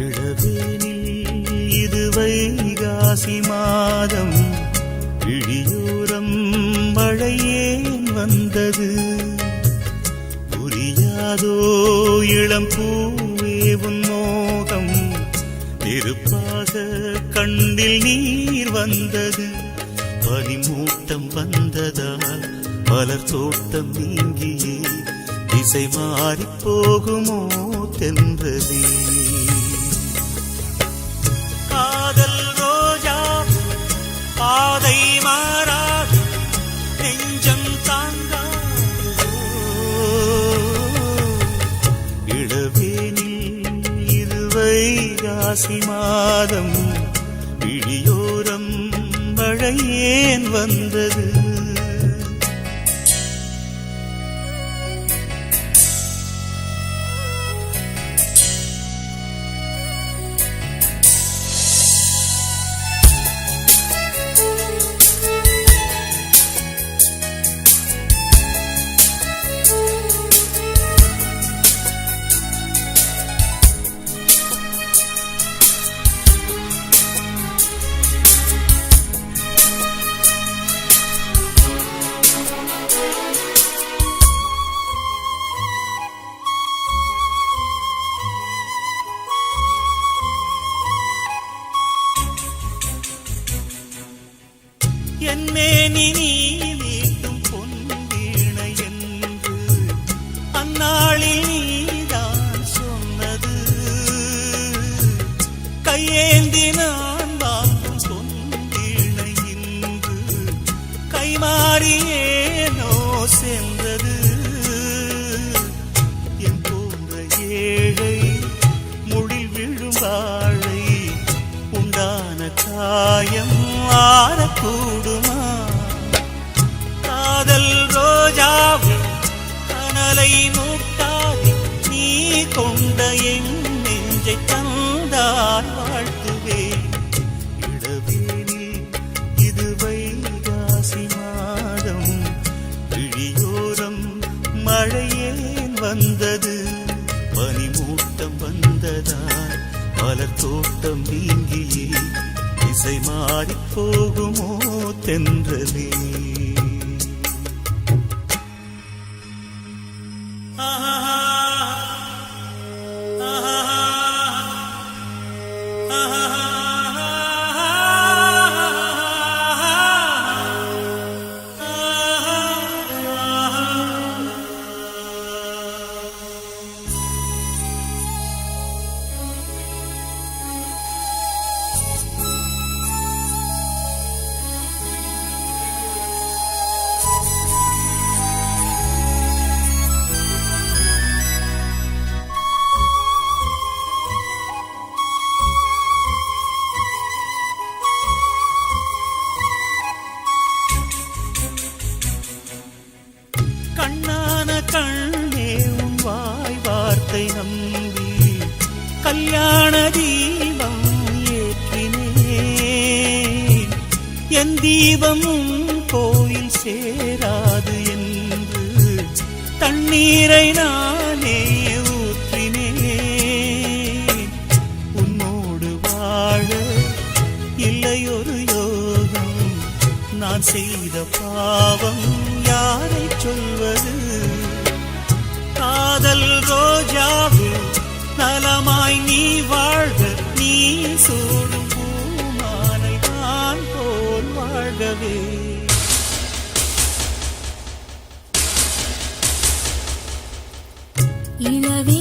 இளவேனில் இது வைகாசி மாதம் இழியூரம் மழையேன் வந்தது. புரியாதோ இளம் பூவே உன் மோகம் நெருப்பாக கண்ணில் நீர் வந்தது. பனிமூட்டம் வந்ததால் பலர் தோட்டம் நீங்கியே. திசை மாறிப் போகுமோ தென்றதே பாதை மாறாது. நெஞ்சம் தாங்காதோ. இளவேனில் இருவை ராசி மாதம். விழியோரம் மழையேன் வந்தது. என்னே நீ மீட்டும் என்று அந்நாளில் நீதான் சொன்னது. கையேந்தி நான் வாங்கும் இன்று கைமாறியேனோ சென்று வந்ததால் மலர் தோட்டம் நீங்கியே இசை மாறிப் போகுமோ தென்றலே. கல்யாண ஏற்றினேன். என் தீபமும் கோயில் சேராது என்று தண்ணீரை நானே ஊற்றினேன். உன்னோடு வாழ இல்லையொரு யோகம் நான் செய்த பாவம் யாரை சொல்வது? காதல் ரோஜாவே நலமாய் நீ வாழ்க நீ சூடும் பூமாலை நான் போல் வாழ்கவே. இளவே